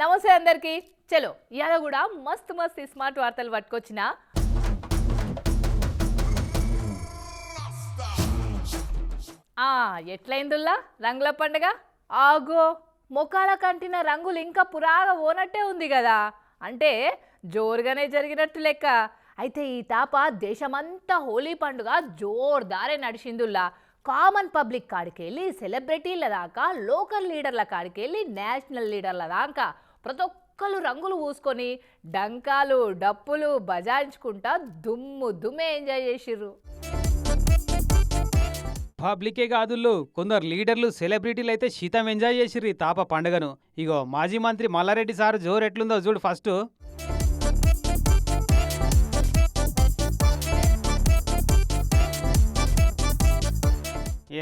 నమస్తే అందరికీ. చలో ఇవాళ కూడా మస్తు మస్తు స్మార్ట్ వార్తలు పట్టుకొచ్చిన. ఎట్లయిందుల్లా? రంగుల పండుగ? ఆగో మొఖాల కంటిన రంగులు ఇంకా పురాగా ఓనట్టే ఉంది కదా. అంటే జోరుగానే జరిగినట్టు లెక్క. అయితే ఈ తాప దేశమంతా హోలీ పండుగ జోర్దారే నడిచిందుల్లా. కామన్ పబ్లిక్ కాడికి వెళ్ళి సెలబ్రిటీల దాకా లోకల్ లీడర్ల కాడికి వెళ్ళి నేషనల్ లీడర్ల దాకా. ప్రతి ఒక్కరు రంగులు పూసుకొని డంకాలు డప్పులు బజాయించుకుంటా దుమ్ము దుమ్మే ఎంజాయ్ చేసిర్రు. పబ్లికే కాదుళ్ళు కొందరు లీడర్లు సెలబ్రిటీలు అయితే శీతం ఎంజాయ్ చేసిర్రు ఈ తాప పండుగను. ఇగో మాజీ మంత్రి మల్లారెడ్డి సార్ జోరు ఎట్లుందో చూడు ఫస్ట్.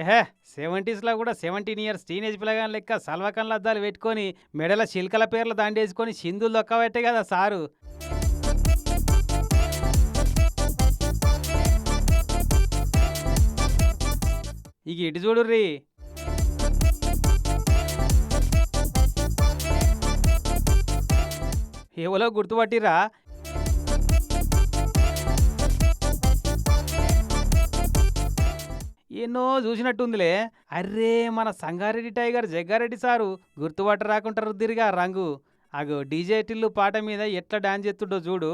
ఏహే సెవెంటీస్లో కూడా సెవెంటీన్ ఇయర్స్ టీనేజ్ పిల్లగాని లెక్క సల్వకన్ల అద్దాలు పెట్టుకొని మెడల చిల్కల పేర్లు దాండేసుకొని సింధులు దొక్కబట్టే కదా సారు. ఇక ఇటు చూడుర్రీ ఎవలో గుర్తుపట్టిరా ఎన్నో చూసినట్టుందిలే. అర్రే మన సంగారెడ్డి టైగర్ జగ్గారెడ్డి సారు గుర్తుపట్ట రాకుండా దిరిగా రంగు. అగో డీజే టిల్లు పాట మీద ఎట్లా డాన్స్ చేస్తుండో చూడు.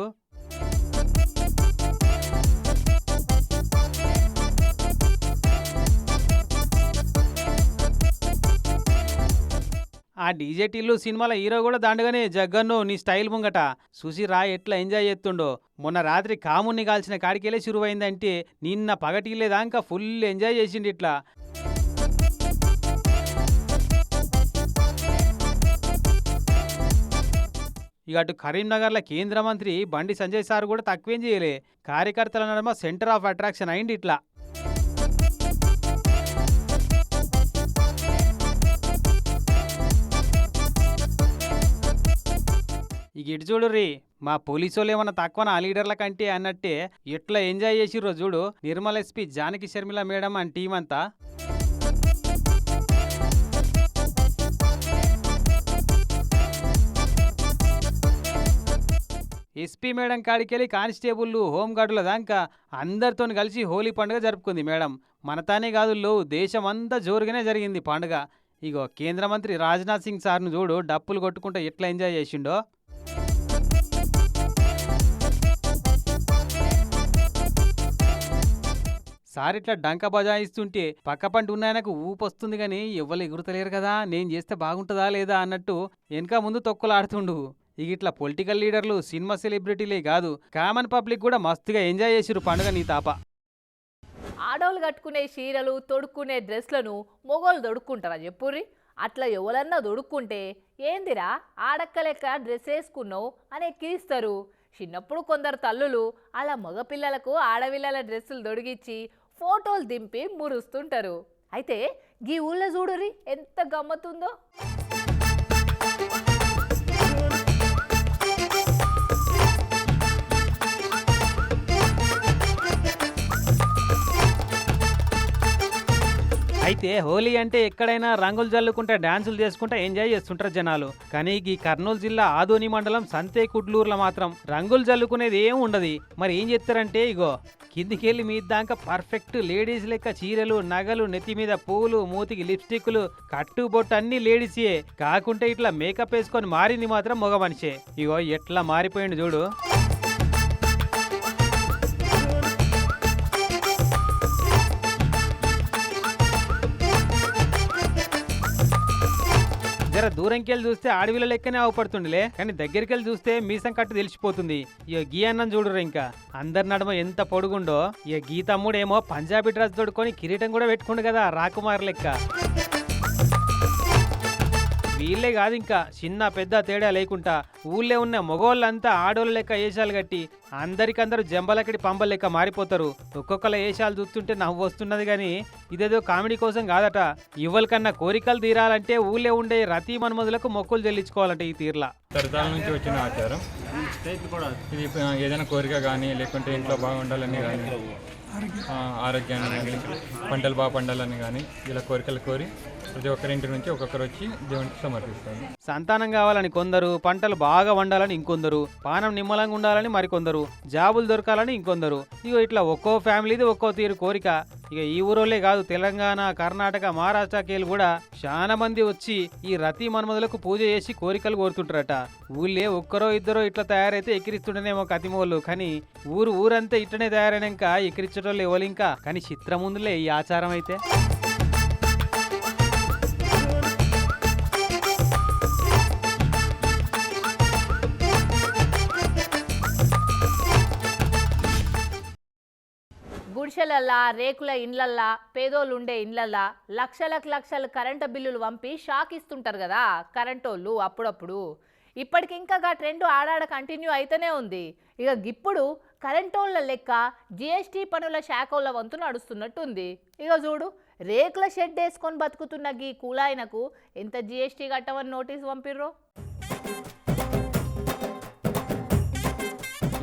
ఆ డీజే టిల్లు సినిమాల హీరో కూడా దాండగానే జగ్గన్ను నీ స్టైల్ ముంగట. చూసి రా ఎట్లా ఎంజాయ్ చేస్తుండో. మొన్న రాత్రి కామున్ని కాల్చిన కాడికెళ్ళే శురువైందంటే నిన్న పగటిలేదాకా ఫుల్ ఎంజాయ్ చేసిండు ఇట్లా. ఇక అటు కరీంనగర్ల కేంద్ర మంత్రి బండి సంజయ్ సార్ కూడా తక్కువేం చేయలే. కార్యకర్తల నడుమ సెంటర్ ఆఫ్ అట్రాక్షన్ అయింది ఇట్లా. ఇటు చూడుర్రి మా పోలీసు వాళ్ళు ఏమన్నా తక్కువ ఆ లీడర్ల కంటే అన్నట్టే ఎట్లా ఎంజాయ్ చేసిర్రో చూడు. Nirmal SP Janaki Sharmila madam and team అంతా. ఎస్పీ మేడం కాడికెళ్ళి కానిస్టేబుల్ హోంగార్డుల దాకా అందరితో కలిసి హోలీ పండుగ జరుపుకుంది మేడం. మనతానే కాదు లో దేశం అంతా జోరుగానే జరిగింది పండుగ. ఇగో కేంద్ర మంత్రి రాజ్నాథ్ సింగ్ సార్ను చూడు డప్పులు కొట్టుకుంటూ ఎట్లా ఎంజాయ్ చేసిండో. సార్ ఇట్లా డంక బజాయిస్తుంటే పక్క పంట ఉన్నాయనకు ఊపొస్తుంది కానీ ఎవ్వరు ఎగురుతలేరు కదా నేను చేస్తే బాగుంటుందా లేదా అన్నట్టు వెనక ముందు తొక్కులాడుతుండు. ఇక ఇట్లా పొలిటికల్ లీడర్లు సినిమా సెలబ్రిటీలే కాదు కామన్ పబ్లిక్ కూడా మస్తుగా ఎంజాయ్ చేసిరు పండుగ నీ తాప. ఆడవాళ్ళు కట్టుకునే చీరలు తొడుక్కునే డ్రెస్లను మొగోళ్ళు తొడుక్కుంటారా చెప్పుర్రి? అట్లా ఎవరన్నా తొడుక్కుంటే ఏందిరా ఆడక్క లెక్క డ్రెస్ వేసుకున్నావు అని ఎక్కిరిస్తారు చిన్నప్పుడు కొందరు తల్లులు అలా మగపిల్లలకు ఆడపిల్లల డ్రెస్సులు తొడిగిచ్చి ఫోటోలు దింపి మురుస్తుంటారు. అయితే గీ ఊళ్ళో చూడురి ఎంత గమ్మతుందో అయితే హోలీ అంటే ఎక్కడైనా రంగులు జల్లుకుంటే డాన్సులు చేసుకుంటా ఎంజాయ్ చేస్తుంటారు జనాలు. కానీ ఈ కర్నూలు జిల్లా ఆదోని మండలం సంతే కుడ్లూరులో మాత్రం రంగులు జల్లుకునేది ఏం ఉండదు. మరి ఏం చెప్తారంటే ఇగో కిందికెళ్ళి మీ దాకా పర్ఫెక్ట్ లేడీస్ లెక్క చీరలు నగలు నెత్తి మీద పూలు మూతికి లిప్స్టిక్లు కట్టు బొట్టు అన్ని లేడీసే. కాకుంటే ఇట్లా మేకప్ వేసుకొని మారింది మాత్రం మగ మనిషే. ఇగో ఎట్లా మారిపోయిండు చూడు. జర దూరంకెళ్ళి చూస్తే అడవిలో లెక్కనే అవపడుతుండలే కానీ దగ్గరికి వెళ్ళి చూస్తే మీసం కట్టు తెలిసిపోతుంది. ఇక గీ అన్నం చూడరు ఇంకా. అందరి నడుమ ఎంత పొడుగుండో. ఇక గీ తమ్ముడేమో పంజాబీ డ్రెస్ తొడుకొని కిరీటం కూడా పెట్టుకుండు కదా రాకుమార్ లెక్క. వీళ్ళే కాదు ఇంకా. చిన్న పెద్ద తేడా లేకుండా ఊళ్ళో ఉన్న మగవాళ్ళంతా ఆడోళ్ళ లెక్క వేషాలు కట్టి అందరికందరూ జంబలకడి పంబలెక్క మారిపోతారు. ఒక్కొక్కల ఏషాలు చూస్తుంటే నవ్వు వస్తున్నది కానీ ఇదేదో కామెడీ కోసం కాదట. ఇవ్వలకన్నా కోరికలు తీరాలంటే ఊళ్ళో ఉండే రతి మన్మధులకు మొక్కులు చెల్లించుకోవాలంట ఈ తీర్లా. తరతాల నుంచి వచ్చిన ఆచారం. ఇది ఏదైనా కోరిక కానీ లేకుంటే ఇంట్లో బాగుండాలని కానీ ఆరోగ్యాన్ని పంటలు బాగా పండాలని కానీ ఇలా కోరికలు కోరి ప్రతి ఒక్కరింటి నుంచి ఒక్కొక్కరు వచ్చి దేవునికి సమర్పిస్తారు. సంతానం కావాలని కొందరు పంటలు బాగా వండాలని ఇంకొందరు పానం నిమ్మలంగా ఉండాలని మరికొందరు జాబులు దొరకాలని ఇంకొందరు. ఇగో ఇట్లా ఒక్కో ఫ్యామిలీది ఒక్కో తీరు కోరిక. ఇక ఈ ఊరోలే కాదు తెలంగాణ కర్ణాటక మహారాష్ట్రకేలు కూడా చాలా మంది వచ్చి ఈ రతి మన్మధులకు పూజ చేసి కోరికలు కోరుతుంటారట. ఊళ్ళే ఒక్కరో ఇద్దరో ఇట్లా తయారైతే ఎక్కిరిస్తుండేనేమో కతిమోళ్ళు. కానీ ఊరు ఊరంతా ఇట్లనే తయారైనాక ఎక్కిరించడం ఎవరు ఇంకా కానీ చిత్రం ముందులే ఈ ఆచారం అయితే. గుడిసెలల్లా రేకుల ఇండ్లల్లా పేదోళ్ళు ఉండే ఇండ్లల్లా లక్షలకు లక్షలు కరెంటు బిల్లులు పంపి షాక్ ఇస్తుంటారు కదా కరెంటోళ్ళు అప్పుడప్పుడు. ఇప్పటికి ఇంకా ట్రెండ్ ఆడాడ కంటిన్యూ అయితేనే ఉంది. ఇక ఇప్పుడు కరెంటోళ్ళ లెక్క జిఎస్టీ పనుల శాఖల వంతు నడుస్తున్నట్టుంది. ఇక చూడు రేకుల షెడ్ వేసుకొని బతుకుతున్న గీ కూలాయనకు ఎంత జిఎస్టీ కట్టమని నోటీస్ పంపిర్రో?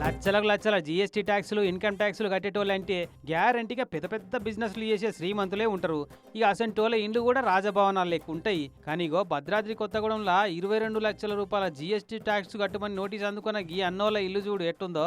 లక్షలకు లక్షల జీఎస్టీ ట్యాక్సులు ఇన్కమ్ ట్యాక్సులు కట్టేటోళ్ళు అంటే గ్యారంటీగా పెద్ద పెద్ద బిజినెస్లు చేసే శ్రీమంతులే ఉంటారు. ఇక అసంటోళ్ళ ఇండ్లు కూడా రాజభవనాలు లెక్క ఉంటాయి. కానీ ఇగో భద్రాద్రి కొత్తగూడెంలో ఇరవై రెండు లక్షల రూపాయల జీఎస్టీ ట్యాక్స్ కట్టమని నోటీస్ అందుకున్న గీ అన్నోళ్ళ ఇల్లు చూడు ఎట్టుందో.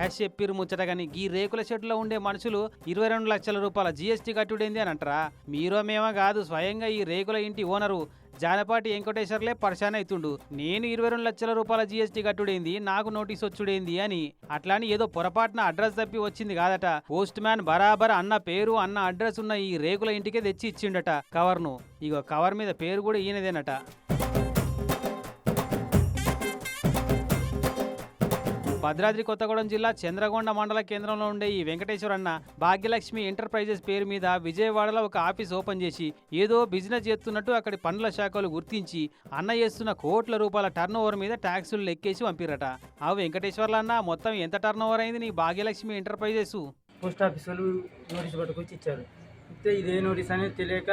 హ్యాష్ చెప్పిరు ముచ్చట కానీ ఈ రేకుల షెడ్లో ఉండే మనుషులు ఇరవై రెండు లక్షల రూపాయల జీఎస్టీ కట్టుడేంది అని అంటారా? మీరో మేమో కాదు స్వయంగా ఈ రేకుల ఇంటి ఓనరు జానపాటి వెంకటేశ్వర్లే పర్షాన్ అవుతుండు నేను ఇరవై రెండు లక్షల రూపాయల జీఎస్టీ కట్టుడేంది నాకు నోటీస్ వచ్చుడేంది అని అట్లాని ఏదో పొరపాటున అడ్రస్ తప్పి వచ్చింది కాదట. పోస్ట్ మ్యాన్ బరాబర్ అన్న పేరు అన్న అడ్రస్ ఉన్న ఈ రేకుల ఇంటికే తెచ్చి ఇచ్చిండట కవర్ను. ఇగో కవర్ మీద పేరు కూడా ఈయనదేనట. భద్రాద్రి కొత్తగూడెం జిల్లా చంద్రగొండ మండల కేంద్రంలో ఉండే ఈ వెంకటేశ్వర అన్న భాగ్యలక్ష్మి ఎంటర్ప్రైజెస్ పేరు మీద విజయవాడలో ఒక ఆఫీస్ ఓపెన్ చేసి ఏదో బిజినెస్ చేస్తున్నట్టు అక్కడి పనుల శాఖలు గుర్తించి అన్న చేస్తున్న కోట్ల రూపాయల టర్న్ ఓవర్ మీద ట్యాక్సులు లెక్కేసి పంపిరట. ఆ వెంకటేశ్వర్ల అన్న మొత్తం ఎంత టర్న్ ఓవర్ అయింది నీ భాగ్యలక్ష్మి ఎంటర్ప్రైజెస్? పోస్ట్ ఆఫీస్ వాళ్ళు నోటీస్ పట్టుకొచ్చి ఇచ్చారు. ఇదే నోటీస్ అనేది తెలియక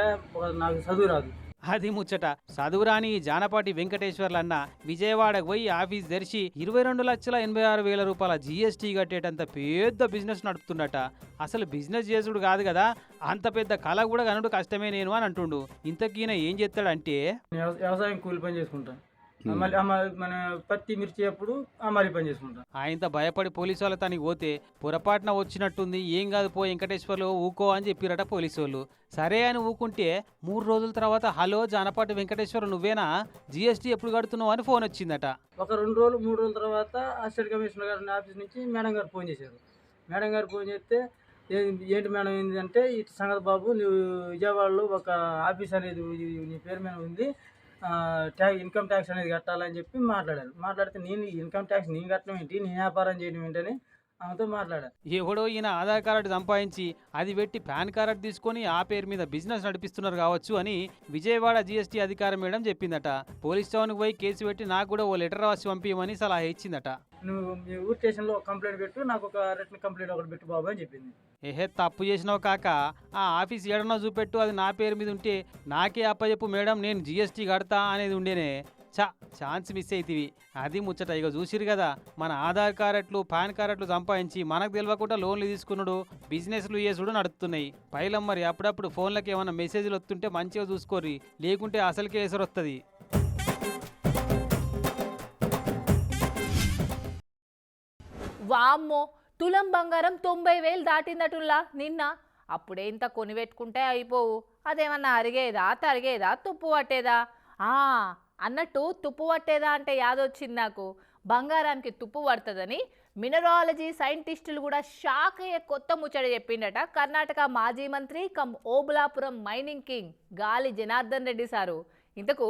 నాకు చదువు రాదు. అది ముచ్చట. చదువురాని జానపాటి వెంకటేశ్వర్లన్న విజయవాడకు పోయి ఆఫీస్ తెరిచి ఇరవై రెండు లక్షల ఎనభై ఆరు వేల రూపాయల జీఎస్టీ కట్టేటంత పెద్ద బిజినెస్ నడుపుతుండట. అసలు బిజినెస్ చేసుడు కాదు కదా అంత పెద్ద కళ కూడా కనుడు కష్టమే నేను అని అంటుండు. ఇంతకీన ఏం చేస్తాడంటే వ్యవసాయం కూలి పని చేసుకుంటాను. మన పత్తి మిర్చి అప్పుడు అమ్మాలి పని చేసుకుంటాం. ఆయనతో భయపడి పోలీసు వాళ్ళ తనకి పోతే పొరపాటున వచ్చినట్టుంది ఏం కాదు పో వెంకటేశ్వర్లు ఊకో అని చెప్పిరట పోలీసు వాళ్ళు. సరే అని ఊకుంటే మూడు రోజుల తర్వాత హలో జానపాటి వెంకటేశ్వర నువ్వేనా? జీఎస్టీ ఎప్పుడు కడుతున్నావు? అని ఫోన్ వచ్చిందట. ఒక రెండు రోజులు మూడు రోజుల తర్వాత అసిస్టెంట్ కమిషనర్ గారి ఆఫీస్ నుంచి మేడం గారు ఫోన్ చేశారు. మేడం గారు ఫోన్ చేస్తే "ఏ- ఏంటి మేడం ఏంటి? అంటే ఈ సంగతి బాబు నువ్వు విజయవాడలో ఒక ఆఫీస్ అనేది నీ పేరు మీద ఉంది ట్యాక్స్ ఇన్కమ్ ట్యాక్స్ అనేది కట్టాలని చెప్పి మాట్లాడారు. మాట్లాడితే నేను ఇన్కమ్ ట్యాక్స్ నేను కట్టడం ఏంటి? నేను వ్యాపారం చేయడం ఏంటని ఆమెతో మాట్లాడారు ఎవడో ఈయన ఆధార్ కార్డు సంపాదించి అది పెట్టి పాన్ కార్డు తీసుకొని ఆ పేరు మీద బిజినెస్ నడిపిస్తున్నారు కావచ్చు అని విజయవాడ జీఎస్టీ అధికారి మేడం చెప్పిందట. పోలీస్ స్టేషన్కి పోయి కేసు పెట్టి నాకు కూడా ఓ లెటర్ రాసి పంపించమని సలహా ఇచ్చిందట. నువ్వు మీ ఊర్ స్టేషన్లో కంప్లైంట్ పెట్టు నాకు ఒక రిటర్న్ కంప్లైంట్ ఒకటి పెట్టు బాబు అని చెప్పింది. ఏహే తప్పు చేసినావు కాక ఆ ఆఫీస్ ఏడనో చూపెట్టు అది నా పేరు మీద ఉంటే నాకే అప్పచెప్పు మేడం నేను జీఎస్టీ కడతా అనేది ఉండేనే. చా ఛాన్స్ మిస్ అవుతీవి అది ముచ్చట ఇక చూసిరు కదా మన ఆధార్ కార్డులు పాన్ కార్డులు సంపాదించి మనకు తెలియకుండా లోన్లు తీసుకున్నాడు బిజినెస్లు చేసుడు నడుస్తున్నాయి పైలం మరి అప్పుడప్పుడు ఫోన్లకి ఏమైనా మెసేజ్లు వస్తుంటే మంచిగా చూసుకోరి లేకుంటే అసలుకే ఎసరు వస్తుంది వామ్మో తులం బంగారం తొంభై వేలు దాటిందటుల్లా నిన్న. అప్పుడే ఇంత కొనిపెట్టుకుంటే అయిపోవు. అదేమన్నా అరిగేదా తరిగేదా తుప్పు పట్టేదా? అన్నట్టు తుప్పు పట్టేదా అంటే యాదొచ్చింది నాకు. బంగారానికి తుప్పు పడుతుందని మినరాలజీ సైంటిస్టులు కూడా షాక్ అయ్యే కొత్త ముచ్చట చెప్పిండట. కర్ణాటక మాజీ మంత్రి కమ్ ఓబులాపురం మైనింగ్ కింగ్ గాలి జనార్దన్ రెడ్డి సారు. ఇంతకు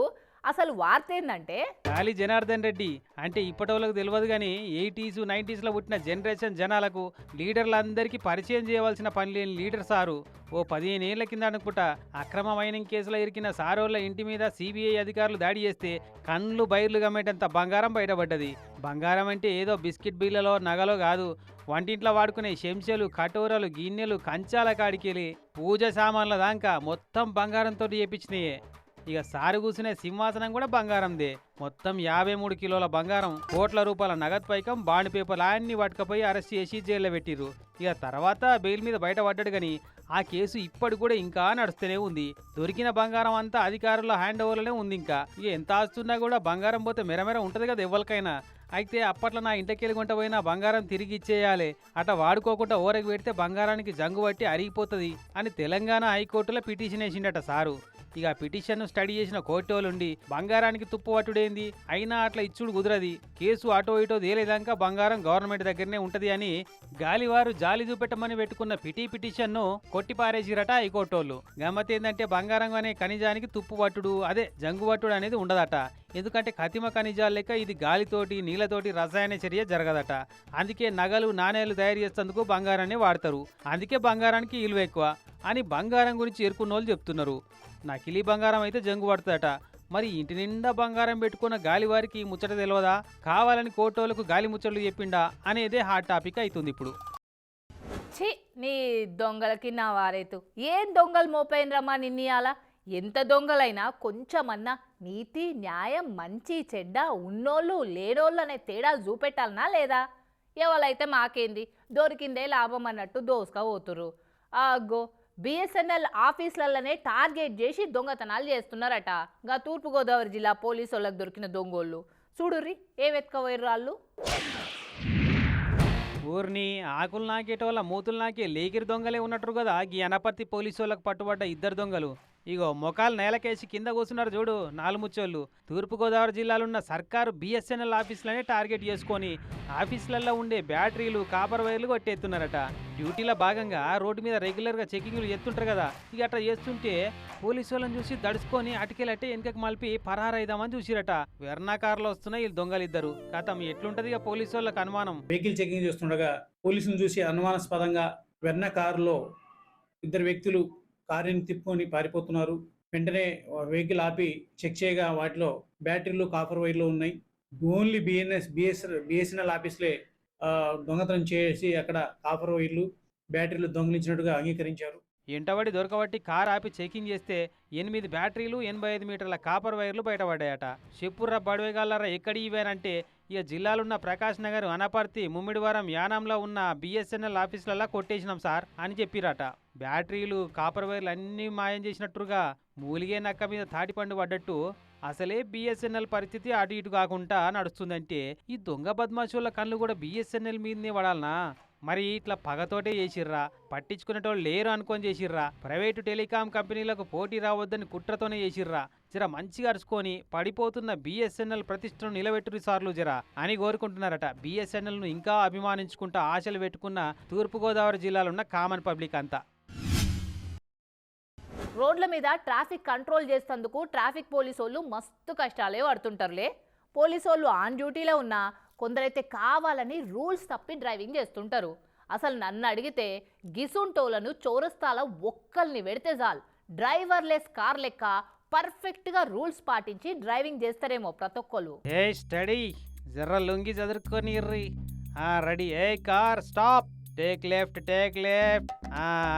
అసలు వార్త ఏంటంటే గాలి జనార్దన్ రెడ్డి అంటే ఇప్పటి వాళ్ళకి తెలియదు కానీ ఎయిటీస్ నైంటీస్లో పుట్టిన జనరేషన్ జనాలకు లీడర్లందరికీ పరిచయం చేయవలసిన పని లేని లీడర్ సారు ఓ పదిహేను ఏళ్ళ కింద అనుకుంటా అక్రమ మైనింగ్ కేసులో ఇరికిన సారోళ్ళ ఇంటి మీద సిబిఐ అధికారులు దాడి చేస్తే కళ్ళు బైర్లు గమ్మేటంత బంగారం బయటపడ్డది. బంగారం అంటే ఏదో బిస్కెట్ బిల్లలో నగలో కాదు. వంటింట్లో వాడుకునే చెంచాలు కటోరలు గిన్నెలు కంచాల కాడికెళ్ళి పూజ సామాన్ల దాకా మొత్తం బంగారంతో చేపించినాయే. ఇక సారు కూసిన సింహాసనం కూడా బంగారందే. మొత్తం యాభై మూడు కిలోల బంగారం కోట్ల రూపాయల నగదు పైకం బాండ్ పేపర్లు అన్ని పట్టుకపోయి అరెస్ట్ చేసి జైల్లో పెట్టిరు ఇక తర్వాత బెయిల్ మీద బయట పడ్డాడు కానీ ఆ కేసు ఇప్పటి కూడా ఇంకా నడుస్తూనే ఉంది. దొరికిన బంగారం అంతా అధికారుల హ్యాండ్ ఓవర్లోనే ఉంది ఇంకా. ఇక ఎంత ఆస్తున్నా కూడా బంగారం పోతే మెరమెర ఉంటుంది కదా ఎవరికైనా అయితే అప్పట్లో నా ఇంటికి కొంట పోయిన బంగారం తిరిగి ఇచ్చేయాలి. అట వాడుకోకుండా ఓరకు పెడితే బంగారానికి జంగు పట్టి అరిగిపోతుంది అని తెలంగాణ హైకోర్టులో పిటిషన్ వేసిండట సారు. ఇక పిటిషన్ స్టడీ చేసిన కోర్టోలుండి బంగారానికి తుప్పు పట్టుడేంది? అయినా అట్లా ఇచ్చుడు కుదరది. కేసు అటో ఇటో తేలేదాక బంగారం గవర్నమెంట్ దగ్గరనే ఉంటది అని గాలివారు జాలి చూపెట్టమని పెట్టుకున్న పిటి పిటిషన్ను కొట్టిపారేసిరట హైకోర్టోళ్ళు గమ్మత్ ఏంటంటే బంగారం అనే ఖనిజానికి తుప్పు పట్టుడు అదే జంగు పట్టుడు అనేది ఉండదట. ఎందుకంటే కతిమ ఖనిజాలు లెక్క ఇది గాలితోటి నీళ్ళతోటి రసాయన చర్య జరగదట. అందుకే నగలు నాణేలు తయారు చేసేందుకు బంగారాన్ని వాడతారు. అందుకే బంగారానికి విలువ ఎక్కువ అని బంగారం గురించి ఎరుకున్న వాళ్ళు చెప్తున్నారు. నకిలీ బంగారం అయితే జంగు పడుతుందట. మరి ఇంటి నిండా బంగారం పెట్టుకున్న గాలివారికి ముచ్చట తెలియదా కావాలని కోటోలకు గాలి ముచ్చట్లు చెప్పిండా? అనేదే హాట్ టాపిక్ అవుతుంది ఇప్పుడు. ఛీ నీ దొంగలకి నా వారేతు. ఏం దొంగలు మోపైనరమ్మా నిన్నయాల ఎంత దొంగలైనా కొంచెమన్నా నీతి న్యాయం మంచి చెడ్డ ఉన్నోళ్ళు లేనోళ్ళు అనే తేడాలు చూపెట్టాలనా లేదా? ఎవరైతే మాకేంది? దొరికిందే లాభం అన్నట్టు దోసుకపోతురు అగ్గో బిఎస్ఎన్ఎల్ ఆఫీసులలోనే టార్గెట్ చేసి దొంగతనాలు చేస్తున్నారట. గా తూర్పుగోదావరి జిల్లా పోలీసు వాళ్ళకి దొరికిన దొంగోళ్ళు. చూడుర్రి ఏ వెతకవైర్రాళ్ళు వాళ్ళు? ఊరిని ఆకులు నాకేటోళ్ళ మూతులు నాకే లేకిరి దొంగలే ఉన్నట్టు కదా ఈ అనపర్తి పోలీసు వాళ్ళకి పట్టుబడ్డ ఇద్దరు దొంగలు. ఇగో మొఖాలు నేలకేసి కింద కూర్చున్నారు చూడు నాలుముచ్చోళ్ళు. తూర్పుగోదావరి జిల్లాలో ఉన్న సర్కారు బిఎస్ఎన్ఎల్ ఆఫీసులనే టార్గెట్ చేసుకొని ఆఫీసులలో ఉండే బ్యాటరీలు కాపర్ వైర్లు కొట్టేస్తున్నారట డ్యూటీలో భాగంగా రోడ్డు మీద రెగ్యులర్గా చెకింగ్లు చేస్తుంటారు కదా. ఇక అట్లా చేస్తుంటే పోలీసు వాళ్ళని చూసి దడుచుకొని అటుకెళ్ళట్టే వెనకకి మలిపి పరారైదామని చూసిరట. వెర్నా కార్లో వస్తున్న వీళ్ళు దొంగలిద్దరు. కథం ఎట్లుంటది ఇక పోలీసు వాళ్ళకి అనుమానం. వెహికల్ చెకింగ్ చేస్తుండగా పోలీసులు చూసి అనుమానాస్పదంగా వెర్న కారులో ఇద్దరు వ్యక్తులు కారుని తిప్పుకొని పారిపోతున్నారు. వెంటనే వెహికల్ ఆపి చెక్ చేయగా వాటిలో బ్యాటరీలు కాపర్ వైర్లు ఉన్నాయి. ఓన్లీ బిఎన్ఎస్ బిఎస్ బిఎస్ఎన్ఎల్ ఆఫీస్లే దొంగతనం చేసి అక్కడ కాపర్ వైర్లు బ్యాటరీలు దొంగిలించినట్టుగా అంగీకరించారు. ఎంటబడి దొరకబట్టి కార్ ఆపి చెకింగ్ చేస్తే ఎనిమిది బ్యాటరీలు ఎనభై ఐదు మీటర్ల కాపర్ వైర్లు బయటపడ్డాయట. చెప్పుర్ర బడవేగాలరా ఎక్కడి ఇవేనంటే ఇక జిల్లాలున్న ప్రకాష్ నగర్ అనపర్తి ముమ్మిడివారం యానంలో ఉన్న బిఎస్ఎన్ఎల్ ఆఫీసులలో కొట్టేసినాం సార్ అని చెప్పిరట. బ్యాటరీలు కాపర్ వైర్లు అన్నీ మాయం చేసినట్టుగా మూలిగే నక్క మీద తాటిపండు పడ్డట్టు అసలే బిఎస్ఎన్ఎల్ పరిస్థితి అటు ఇటు కాకుండా నడుస్తుందంటే ఈ దొంగ బద్మాషుల కళ్ళు కూడా బిఎస్ఎన్ఎల్ మీదనే పడాలనా? మరి ఇట్లా పగతోటే చేసిర్రా పట్టించుకునేటోళ్ళు లేరు అనుకొని చేసిర్రా ప్రైవేటు టెలికాం కంపెనీలకు పోటీ రావద్దని కుట్రతోనే చేసిర్రా జర మంచిగా అరుచుకొని పడిపోతున్న బిఎస్ఎన్ఎల్ ప్రతిష్టను నిలబెట్టురు సార్లు జర అని కోరుకుంటున్నారట. బిఎస్ఎన్ఎల్ను ఇంకా అభిమానించుకుంటూ ఆశలు పెట్టుకున్న తూర్పుగోదావరి జిల్లాలో ఉన్న కామన్ పబ్లిక్ అంతా. రోడ్ల మీద ట్రాఫిక్ కంట్రోల్ చేసేందుకు ట్రాఫిక్ పోలీసు వాళ్ళు మస్తు కష్టాలే పడుతుంటారులే. పోలీసు వాళ్ళు ఆన్ డ్యూటీలో ఉన్నా కొందరైతే కావాలని రూల్స్ తప్పి డ్రైవింగ్ చేస్తుంటారు. అసలు నన్ను అడిగితే గిసుంటోలను చౌరస్తాల ఒక్కల్ని పెడితే చాలు. డ్రైవర్లెస్ కార్ లెక్క పర్ఫెక్ట్గా రూల్స్ పాటించి డ్రైవింగ్ చేస్తారేమో ప్రతి ఒక్కరు ఏ స్టడీ జర్ర లొంగి చదురుకొని ఇర్రి ఆ ready. A car stop. Take left take left.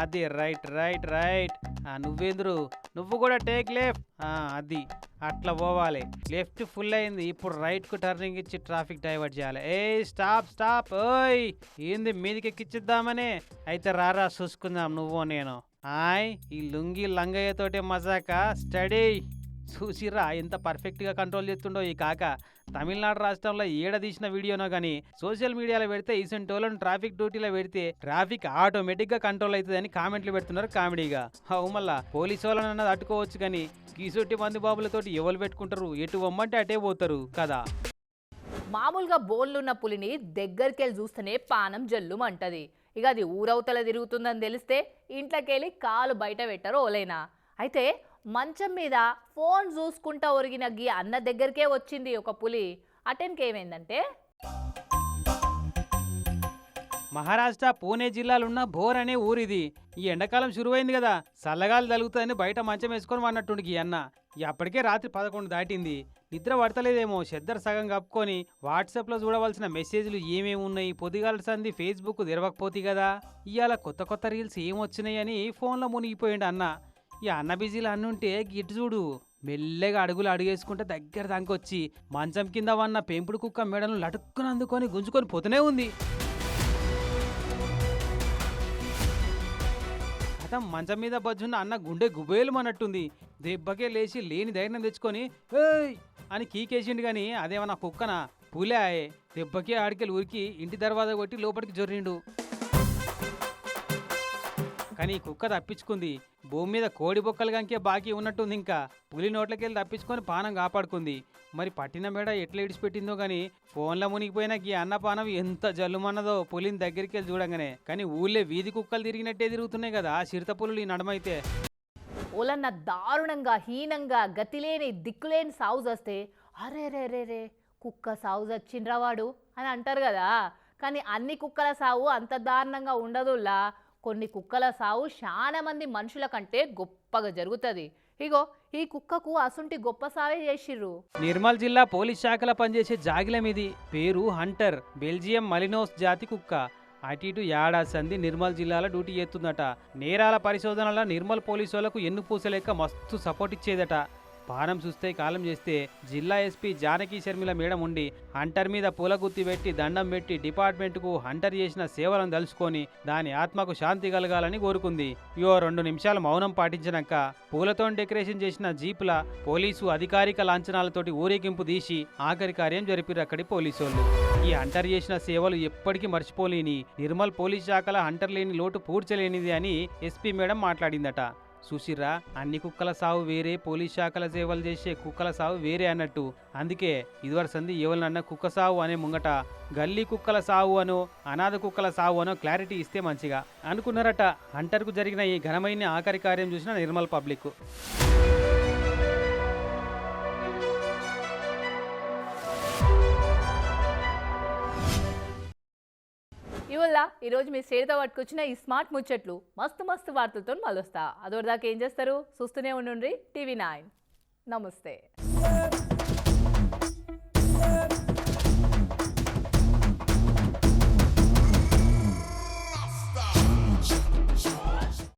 అది రైట్ రైట్ రైట్. నువ్వేంద్రు? నువ్వు కూడా టేక్ లెఫ్ట్ అది. అట్లా పోవాలి. లెఫ్ట్ ఫుల్ అయింది. ఇప్పుడు రైట్కు టర్నింగ్ ఇచ్చి ట్రాఫిక్ డైవర్ట్ చేయాలి. ఏ స్టాప్ స్టాప్ ఓయ్ ఏంది మీదికి ఎక్కిచ్చిద్దామనే అయితే రారా చూసుకుందాం నువ్వు నేను. ఆయ్ ఈ లుంగి లంగయ్యతోటే మజాక? స్టడీ చూసిరా ఎంత పర్ఫెక్ట్గా కంట్రోల్ చేస్తుండో ఈ కాక. తమిళనాడు రాష్ట్రంలో ఏడ తీసిన వీడియోనో కానీ సోషల్ మీడియాలో పెడితే ఈసెంట్ వాళ్ళని ట్రాఫిక్ డ్యూటీలో పెడితే ట్రాఫిక్ ఆటోమేటిక్గా కంట్రోల్ అవుతుందని కామెంట్లు పెడుతున్నారు కామెడీగా. అవు మళ్ళా పోలీసు వాళ్ళని తట్టుకోవచ్చు అట్టుకోవచ్చు కానీ కీసొట్టి మంది బాబులతోటి ఎవరు పెట్టుకుంటారు? ఎటు వమ్మంటే అటే పోతారు కదా. మామూలుగా బోన్లున్న పులిని దగ్గరికి వెళ్ళి చూస్తేనే పానం జల్లుమంటది. ఇక అది ఊరవతల తిరుగుతుందని తెలిస్తే ఇంట్లోకెళ్ళి కాలు బయట పెట్టరు ఓలైనా. అయితే మంచం మీద ఫోన్ చూసుకుంటా ఒరిగిన గీ అన్న దగ్గరికే వచ్చింది ఒక పులి. అటెన్కి ఏమైందంటే? మహారాష్ట్ర పూణే జిల్లాలున్న భోర్ అనే ఊరిది. ఈ ఎండాకాలం శురువైంది కదా చల్లగాలు తలుగుతుందని బయట మంచం వేసుకొని వాడినట్టుండి ఈ అన్న. ఈ అప్పటికే రాత్రి పదకొండు దాటింది. నిద్ర పడతలేదేమో చెద్దరు సగం కప్పుకొని వాట్సాప్లో చూడవలసిన మెసేజ్లు ఏమేమి ఉన్నాయి? పొదిగాల సంది ఫేస్బుక్ తెరవకపోతే కదా. ఇవాళ కొత్త కొత్త రీల్స్ ఏమొచ్చినాయని ఫోన్లో మునిగిపోయిండు అన్న. ఈ అన్న బిజీలు అన్నుంటే గిట్టు చూడు. మెల్లగా అడుగులు అడుగేసుకుంటే దగ్గర దానికొచ్చి మంచం కింద వన్న పెంపుడు కుక్క మెడను లటుక్కుని అందుకొని గుంజుకొని పోతూనే ఉంది. అతను మంచం మీద బజ్జున్న అన్న గుండె గుబేలు అన్నట్టుంది దెబ్బకే లేచి లేని ధైర్యం తెచ్చుకొని ఏయ్! అని కీకేసిండు గాని అదేమన్నా కుక్కన? పులే ఆయే దెబ్బకే ఆడికెళ్ళి ఊరికి ఇంటి దర్వాజా కొట్టి లోపలికి జొర్రిండు. కానీ కుక్క తప్పించుకుంది. భూమి మీద కోడి బొక్కలు గంకే బాకీ ఉన్నట్టుంది ఇంకా. పులి నోట్లకెళ్ళి తప్పించుకొని పానం కాపాడుకుంది. మరి పట్టిన మేడ ఎట్లా ఇడిచిపెట్టిందో కానీ ఫోన్లో మునిగిపోయిన ఈ అన్నపానం ఎంత జల్లుమన్నదో పులిని దగ్గరికి వెళ్ళి చూడంగానే. కానీ ఊళ్ళో వీధి కుక్కలు తిరిగినట్టే తిరుగుతున్నాయి కదా ఆ చిరుత పులులు ఈ నడమైతే. ఓలన్న దారుణంగా హీనంగా గతిలేని దిక్కులేని సాగు వస్తే అరే రే రే రే కుక్క సాగు చచ్చిండ్రా వాడు అని అంటారు కదా. కానీ అన్ని కుక్కల సావు అంత దారుణంగా ఉండదులా కొన్ని కుక్కల సావు చాలా మంది మనుషుల కంటే గొప్పగా జరుగుతుంది. ఇగో ఈ కుక్కకు అసుంటి గొప్ప సావే చేసిర్రు. నిర్మల్ జిల్లా పోలీస్ శాఖలో పనిచేసే జాగిలం ఇది. పేరు హంటర్ బెల్జియం మలినోస్ జాతి కుక్క. అటు ఇటు ఏడాది సంది నిర్మల్ జిల్లాలో డ్యూటీ చేస్తుందట. నేరాల పరిశోధనలో నిర్మల్ పోలీసు ఎన్ను పూసలేక మస్తు సపోర్ట్ ఇచ్చేదట. పానం చూస్తే కాలం చేస్తే జిల్లా ఎస్పీ జానకి శర్మిల మేడం ఉండి హంటర్ మీద పూల గుత్తి పెట్టి దండం పెట్టి డిపార్ట్మెంట్కు హంటర్ చేసిన సేవలను తలుచుకొని దాని ఆత్మకు శాంతి కలగాలని కోరుకుంది. యో రెండు నిమిషాలు మౌనం పాటించినాక పూలతో డెకరేషన్ చేసిన జీపుల పోలీసు అధికారిక లాంఛనాలతోటి ఊరేగింపు తీసి ఆఖరి కార్యం జరిపారు అక్కడి పోలీసోళ్ళు. ఈ హంటర్ చేసిన సేవలు ఎప్పటికీ మర్చిపోలేని నిర్మల్ పోలీస్ శాఖల హంటర్ లేని లోటు పూడ్చలేనిది అని ఎస్పీ మేడం మాట్లాడిందట. చూసిర్రా అన్ని కుక్కల సావు వేరే పోలీస్ శాఖల సేవలు చేసే కుక్కల సావు వేరే అన్నట్టు. అందుకే ఇదివరకు సంది ఎవరినన్నా కుక్క సావు అనే ముంగట గల్లీ కుక్కల సావు అనో అనాథ కుక్కల సావు అనో క్లారిటీ ఇస్తే మంచిగా. అనుకున్నారట హంటర్కు జరిగిన ఈ ఘనమైన ఆఖరి కార్యం చూసిన నిర్మల్ పబ్లిక్ ఈరోజు మీ చేతితో పట్టుకొచ్చిన ఈ స్మార్ట్ ముచ్చట్లు మస్తు మస్తు వార్తలతో మళ్ళొస్తా. అదోదాకా ఏం చేస్తారు? చూస్తూనే ఉండండి టీవీ నైన్. నమస్తే.